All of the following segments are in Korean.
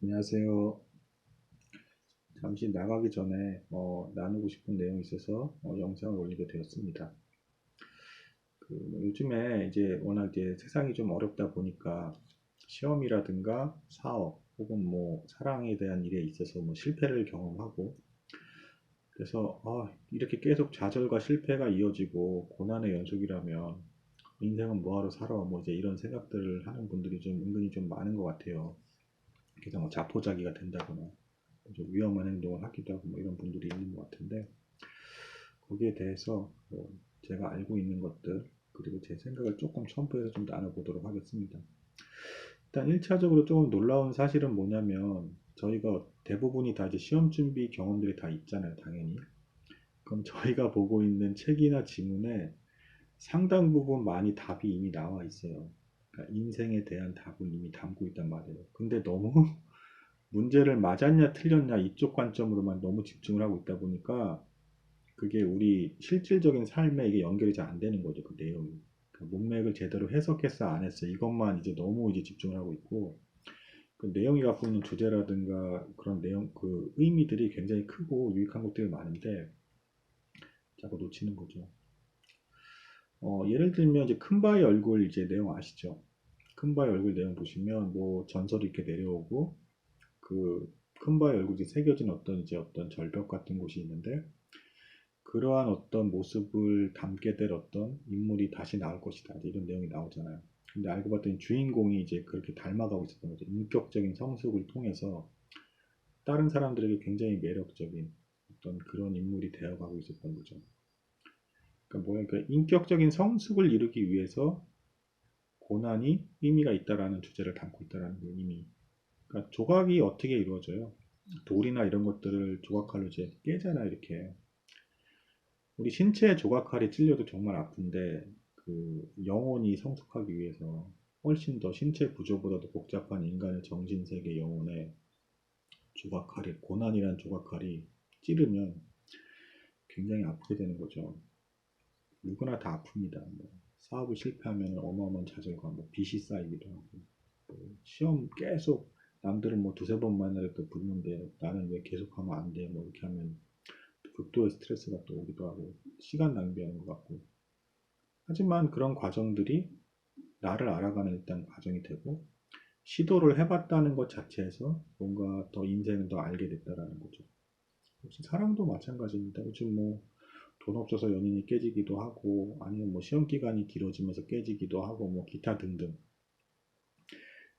안녕하세요. 잠시 나가기 전에 어, 나누고 싶은 내용이 있어서 어, 영상을 올리게 되었습니다. 그, 뭐 요즘에 이제 워낙 이제 세상이 좀 어렵다 보니까 시험이라든가 사업 혹은 뭐 사랑에 대한 일에 있어서 뭐 실패를 경험하고 그래서 아, 이렇게 계속 좌절과 실패가 이어지고 고난의 연속이라면 인생은 뭐하러 살아 뭐 이제 이런 생각들을 하는 분들이 좀 은근히 좀 많은 것 같아요. 그래서 뭐 자포자기가 된다거나 좀 위험한 행동을 하기도 하고 뭐 이런 분들이 있는 것 같은데 거기에 대해서 뭐 제가 알고 있는 것들 그리고 제 생각을 조금 첨부해서 좀 나눠보도록 하겠습니다. 일단 1차적으로 조금 놀라운 사실은 뭐냐면 저희가 대부분이 다 이제 시험 준비 경험들이 다 있잖아요, 당연히. 그럼 저희가 보고 있는 책이나 지문에 상당 부분 많이 답이 이미 나와 있어요. 그러니까 인생에 대한 답은 이미 담고 있단 말이에요. 근데 너무 문제를 맞았냐 틀렸냐 이쪽 관점으로만 너무 집중을 하고 있다 보니까 그게 우리 실질적인 삶에 이게 연결이 잘 안 되는 거죠. 그 내용이. 그 문맥을 제대로 해석했어 안 했어 이것만 이제 너무 이제 집중을 하고 있고 그 내용이 갖고 있는 주제라든가 그런 내용 그 의미들이 굉장히 크고 유익한 것들이 많은데 자꾸 놓치는 거죠. 어, 예를 들면 이제 큰 바의 얼굴 이제 내용 아시죠? 큰바의 얼굴 내용 보시면 뭐 전설이 이렇게 내려오고 그 큰바의 얼굴이 새겨진 어떤 이제 어떤 절벽 같은 곳이 있는데 그러한 어떤 모습을 담게 될 어떤 인물이 다시 나올 것이다. 이런 내용이 나오잖아요. 근데 알고 봤더니 주인공이 이제 그렇게 닮아가고 있었던 거죠. 인격적인 성숙을 통해서 다른 사람들에게 굉장히 매력적인 어떤 그런 인물이 되어가고 있었던 거죠. 그러니까 뭐야, 그러니까 인격적인 성숙을 이루기 위해서 고난이 의미가 있다라는 주제를 담고 있다라는 게 의미. 그러니까 조각이 어떻게 이루어져요? 돌이나 이런 것들을 조각칼로 이제 깨잖아 이렇게. 우리 신체의 조각칼이 찔려도 정말 아픈데 그 영혼이 성숙하기 위해서 훨씬 더 신체 구조보다도 복잡한 인간의 정신 세계 영혼에 조각칼이 고난이란 조각칼이 찌르면 굉장히 아프게 되는 거죠. 누구나 다 아픕니다. 뭐 사업을 실패하면 어마어마한 좌절과 뭐 빚이 쌓이기도 하고 뭐 시험 계속 남들은 뭐 두세 번 만나도 붙는데 나는 왜 계속하면 안 돼? 뭐 이렇게 하면 극도의 스트레스가 또 오기도 하고 시간 낭비하는 것 같고 하지만 그런 과정들이 나를 알아가는 일단 과정이 되고 시도를 해봤다는 것 자체에서 뭔가 더 인생을 더 알게 됐다라는 거죠. 사랑도 마찬가지입니다. 요즘 뭐 돈 없어서 연인이 깨지기도 하고 아니면 뭐 시험 기간이 길어지면서 깨지기도 하고 뭐 기타 등등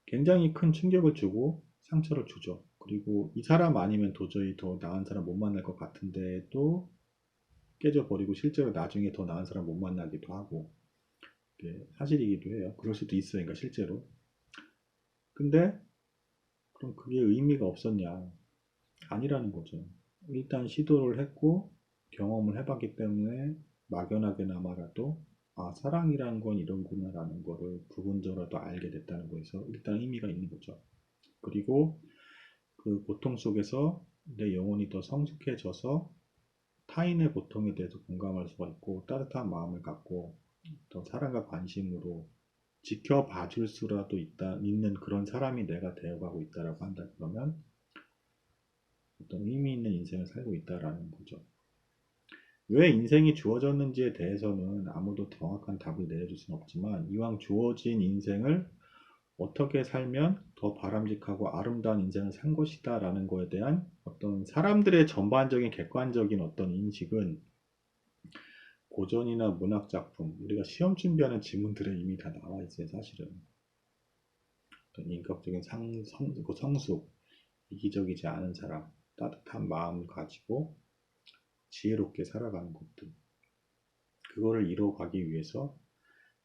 굉장히 큰 충격을 주고 상처를 주죠. 그리고 이 사람 아니면 도저히 더 나은 사람 못 만날 것 같은데도 깨져버리고 실제로 나중에 더 나은 사람 못 만나기도 하고 사실이기도 해요. 그럴 수도 있어요. 그러니까 실제로. 근데 그럼 그게 의미가 없었냐? 아니라는 거죠. 일단 시도를 했고 경험을 해봤기 때문에 막연하게나마라도 아 사랑이라는 건 이런구나라는 거를 부분적으로도 알게 됐다는 거에서 일단 의미가 있는 거죠. 그리고 그 고통 속에서 내 영혼이 더 성숙해져서 타인의 고통에 대해서 공감할 수가 있고 따뜻한 마음을 갖고 더 사랑과 관심으로 지켜봐 줄 수라도 있다, 있는 그런 사람이 내가 되어가고 있다라고 한다 그러면 어떤 의미 있는 인생을 살고 있다라는 거죠. 왜 인생이 주어졌는지에 대해서는 아무도 정확한 답을 내려줄 수는 없지만 이왕 주어진 인생을 어떻게 살면 더 바람직하고 아름다운 인생을 산 것이다 라는 거에 대한 어떤 사람들의 전반적인 객관적인 어떤 인식은 고전이나 문학 작품, 우리가 시험 준비하는 지문들에 이미 다 나와 있어요, 사실은. 어떤 인격적인 상, 성, 그 성숙, 이기적이지 않은 사람, 따뜻한 마음을 가지고 지혜롭게 살아가는 것들. 그거를 이뤄가기 위해서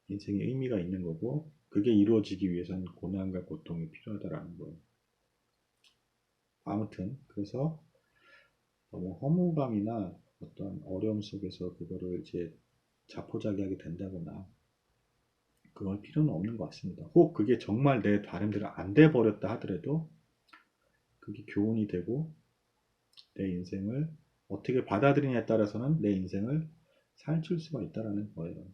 인생에 의미가 있는 거고, 그게 이루어지기 위해서는 고난과 고통이 필요하다라는 거예요. 아무튼 그래서 너무 허무감이나 어떤 어려움 속에서 그거를 이제 자포자기하게 된다거나 그럴 필요는 없는 것 같습니다. 혹 그게 정말 내 바람대로 안 돼 버렸다 하더라도 그게 교훈이 되고 내 인생을 어떻게 받아들이냐에 따라서는 내 인생을 살칠 수가 있다라는 거예요.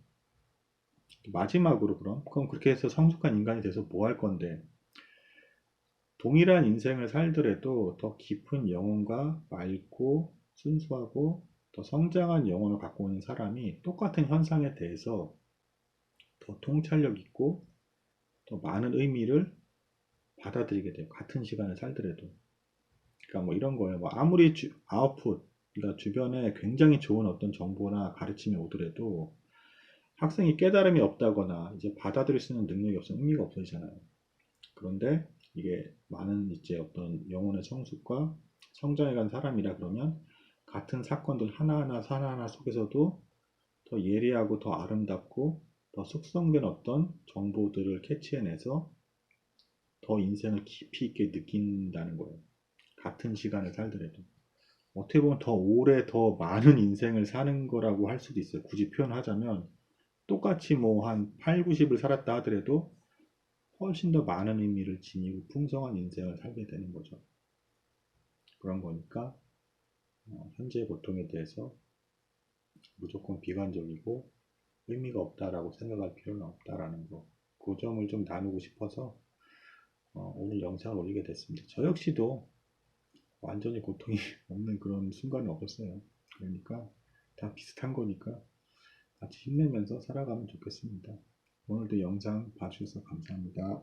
마지막으로 그럼 그럼 그렇게 해서 성숙한 인간이 돼서 뭐 할 건데 동일한 인생을 살더라도 더 깊은 영혼과 맑고 순수하고 더 성장한 영혼을 갖고 있는 사람이 똑같은 현상에 대해서 더 통찰력 있고 더 많은 의미를 받아들이게 돼요. 같은 시간을 살더라도. 그러니까 뭐 이런 거예요. 뭐 아무리 주, 아웃풋, 그러니까 주변에 굉장히 좋은 어떤 정보나 가르침이 오더라도 학생이 깨달음이 없다거나 이제 받아들일 수 있는 능력이 없으면 의미가 없어지잖아요. 그런데 이게 많은 이제 어떤 영혼의 성숙과 성장해 간 사람이라 그러면 같은 사건들 하나하나 하나하나 속에서도 더 예리하고 더 아름답고 더 숙성된 어떤 정보들을 캐치해내서 더 인생을 깊이 있게 느낀다는 거예요. 같은 시간을 살더라도. 어떻게 보면 더 오래 더 많은 인생을 사는 거라고 할 수도 있어요. 굳이 표현하자면 똑같이 뭐 한 8, 90을 살았다 하더라도 훨씬 더 많은 의미를 지니고 풍성한 인생을 살게 되는 거죠. 그런 거니까 어, 현재의 고통에 대해서 무조건 비관적이고 의미가 없다라고 생각할 필요는 없다라는 거. 그 점을 좀 나누고 싶어서 어, 오늘 영상을 올리게 됐습니다. 저 역시도 완전히 고통이 없는 그런 순간은 없었어요. 그러니까 다 비슷한 거니까 같이 힘내면서 살아가면 좋겠습니다. 오늘도 영상 봐주셔서 감사합니다.